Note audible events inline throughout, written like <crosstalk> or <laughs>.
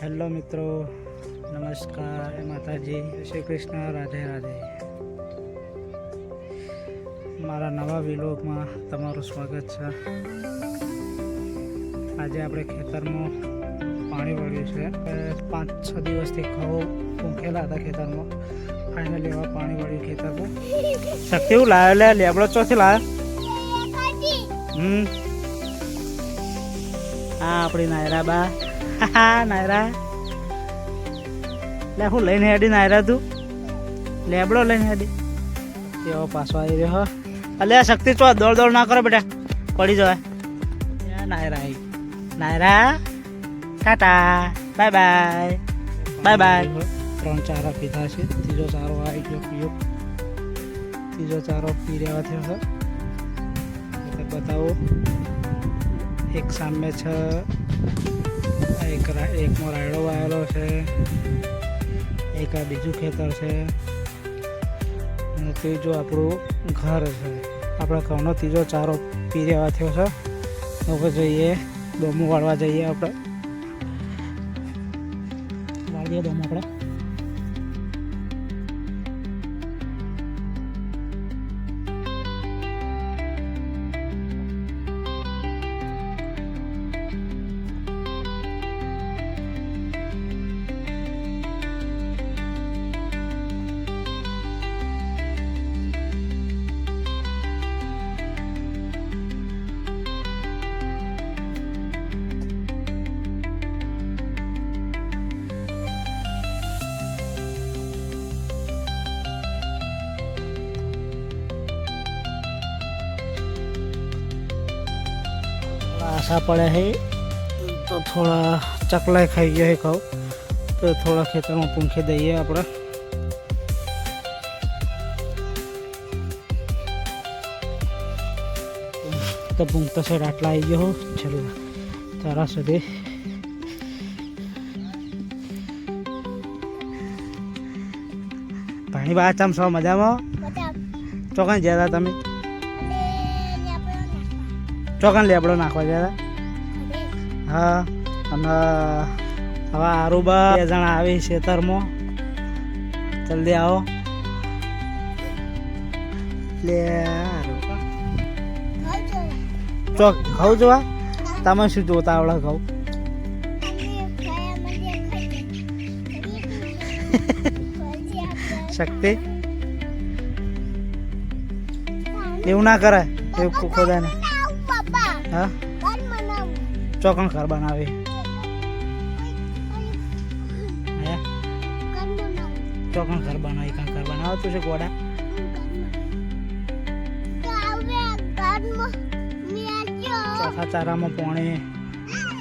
Hello મિત્રો નમસ્કાર એ માતાજી શ્રી કૃષ્ણ રાધે રાધે. મારા નવા વિલોગમાં તમારું સ્વાગત છે. આજે આપણે ખેતરમાં પાણી વળ્યું છે. પાંચ છ દિવસથી ઘઉં ઊંઘેલા હતા ખેતરમાં. ફાઇનલી એવા પાણી વળ્યું ખેતરમાં. શક્તિ હું લાવ્યો લે? લેબડો ચોથી લાવ્યો હમ. હા આપણી નાયરા બા હા નાયરા. લે, હું લઈને હેડી નાયરા તું. લેબડો લઈને હેડી. કેવો પાછો આવી રહ્યો અલે શક્તિ ચો દોડ દોડ ના કરો બેટા. પડી જવાય. નાયરા આવી Naira, tata. Bye bye. Bye bye. ત્રણ, ચારા પીધા છે. ત્રીજો ચારો આવી ગયો પીયો. ત્રીજો ચારો પી રહ્યા થયો બતાવો. એક સામે છે. એક એકમાં રાયડો વાયેલો છે. એક આ બીજું ખેતર છે. અને ત્રીજું આપણું ઘર છે. આપણા ઘઉંનો ત્રીજો ચારો પી થયો છે. હવે જઈએ ડોમું વાળવા જઈએ આપણે. વાળીએ ડોમ આપણે. આશા પડ્યા है તો થોડા ચકલાય ખાઈ ગયા હે કહું તો થોડા ખેતરમાં પૂંખી દઈએ આપણે. તો પૂંખતા છે આટલા આવી ગયો છેલ્લા તારા સુધી. પાણી બહાર ચમ છો મજામાં? ચોકાને જ્યાં તમે? ચોકન લેબડો નાખવા ગયા હતા. હા અને હવે આરુબા બે જણા આવી ખેતરમાં. જલ્દી આવો. લે ચોક ઘઉં જોવા તમે શું જોતા આવડે ઘઉં <laughs> શક્તિ? એવું ના કરાય એવું કો- ખોદાય ને. હા? ચોકણ ઘર બનાવે. ચોકણ ઘર બનાવે, કાં ઘર બનાવતું છે ગોડા? ચોખા ચારામાં પાણી,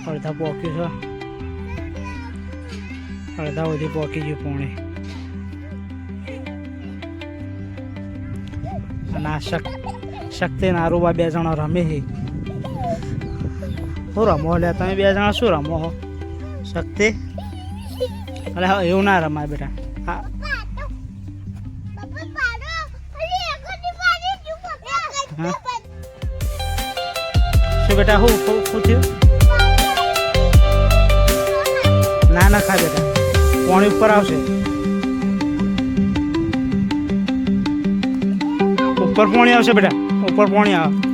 અડધા પોક્યું છે. અડધા સુધી પોકી ગયું પાણી. અને આ શક શક્તિ ને બે જણા રમે છે. શું રમો લે, તમે બે જણા શું રમો હો? શક્તિ? અરે હા, એવું ના રમાય બેટા. હા. શું બેટા શું શું થયું? ના ના ખા બેટા. પાણી ઉપર આવશે. ઉપર પાણી આવશે બેટા. ઉપર પાણી આવે.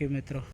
kilómetro